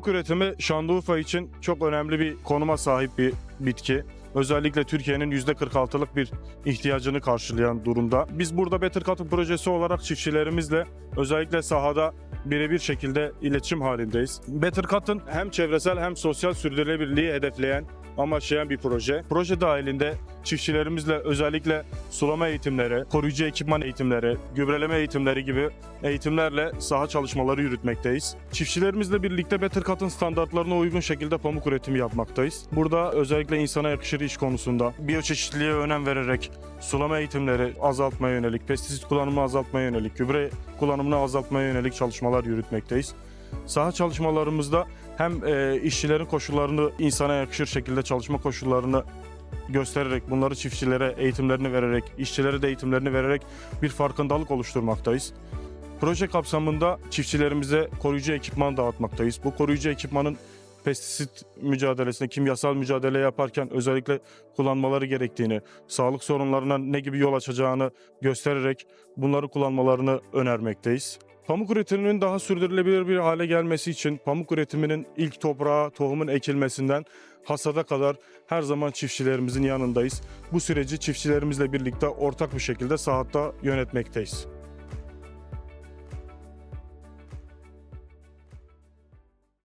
Pamuk üretimi Şanlıurfa için çok önemli bir konuma sahip bir bitki. Özellikle Türkiye'nin %46'lık bir ihtiyacını karşılayan durumda. Biz burada Better Cotton projesi olarak çiftçilerimizle özellikle sahada birebir şekilde iletişim halindeyiz. Better Cotton hem çevresel hem sosyal sürdürülebilirliği hedefleyen, amaçlayan bir proje. Proje dahilinde çiftçilerimizle özellikle sulama eğitimleri, koruyucu ekipman eğitimleri, gübreleme eğitimleri gibi eğitimlerle saha çalışmaları yürütmekteyiz. Çiftçilerimizle birlikte Better Cotton standartlarına uygun şekilde pamuk üretimi yapmaktayız. Burada özellikle insana yakışır iş konusunda biyoçeşitliliğe önem vererek sulama eğitimleri azaltmaya yönelik, pestisit kullanımını azaltmaya yönelik, gübre kullanımını azaltmaya yönelik çalışmalar yürütmekteyiz. Saha çalışmalarımızda hem e, işçilerin koşullarını insana yakışır şekilde çalışma koşullarını göstererek, bunları çiftçilere eğitimlerini vererek, işçilere de eğitimlerini vererek bir farkındalık oluşturmaktayız. Proje kapsamında çiftçilerimize koruyucu ekipman dağıtmaktayız. Bu koruyucu ekipmanın pestisit mücadelesinde, kimyasal mücadele yaparken özellikle kullanmaları gerektiğini, sağlık sorunlarına ne gibi yol açacağını göstererek bunları kullanmalarını önermekteyiz. Pamuk üretiminin daha sürdürülebilir bir hale gelmesi için pamuk üretiminin ilk toprağa tohumun ekilmesinden hasada kadar her zaman çiftçilerimizin yanındayız. Bu süreci çiftçilerimizle birlikte ortak bir şekilde sahatta yönetmekteyiz.